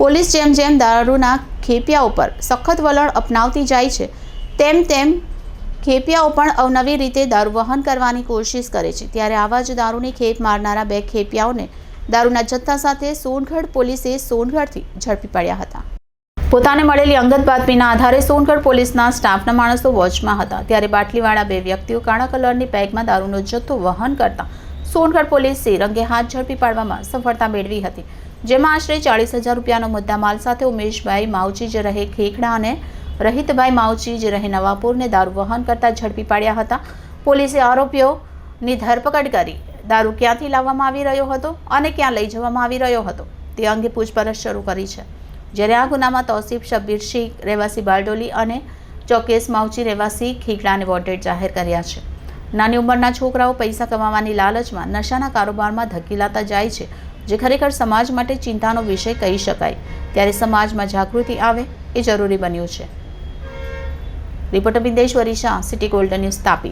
Police જેમ જેમ દારૂના ખેપિયા ઉપર સખત વલણ અપનાવતી જાય છે, તેમ તેમ ખેપિયાઓ પણ અવનવી રીતે દારૂ વહન કરવાની કોશિશ કરે છે. ત્યારે આવા જ દારૂની ખેપ મારનારા બે ખેપિયાઓને દારૂના જથ્થા સાથે સોનગઢ પોલીસે સોનગઢથી ઝડપી પડ્યા હતા. પોતાને મળેલી અંગત બાતમીના આધારે સોનગઢ પોલીસના સ્ટાફના માણસો વોચમાં હતા. ત્યારે બાટલીવાળા બે વ્યક્તિઓ કાળા કલરની બેગમાં દારૂનો જથ્થો વહન કરતા સોનગઢ પોલીસે રંગે હાથ ઝડપી પાડવામાં સફળતા મેળવી હતી, જેમાં આશરે ચાળીસ હજાર રૂપિયાનો મુદ્દામાલ સાથે ઉમેશભાઈ માવજી જે રહે ખેખડા અને રહિતભાઈ માવજી જે રહે નવાપુરને દારૂ વહન કરતા ઝડપી પાડ્યા હતા. પોલીસે આરોપીઓની ધરપકડ કરી દારૂ ક્યાંથી લાવવામાં આવી રહ્યો હતો અને ક્યાં લઈ જવામાં આવી રહ્યો હતો, તે અંગે પૂછપરછ શરૂ કરી છે. જ્યારે આ ગુનામાં તૌસીફ શબ્બીર શીખ રહેવાસી બારડોલી અને ચોકેશ માવજી, રહેવાસી ખીગડાને વોન્ટેડ જાહેર કર્યા છે. નાની ઉંમરના છોકરાઓ પૈસા કમાવાની લાલચમાં નશાના કારોબારમાં ધકેલાતા જાય છે, જે ખરેખર સમાજ માટે ચિંતાનો વિષય કહી શકાય. ત્યારે સમાજમાં જાગૃતિ આવે એ જરૂરી બન્યું છે. Reporter Bindeshwari Shah, city golden news Tapi.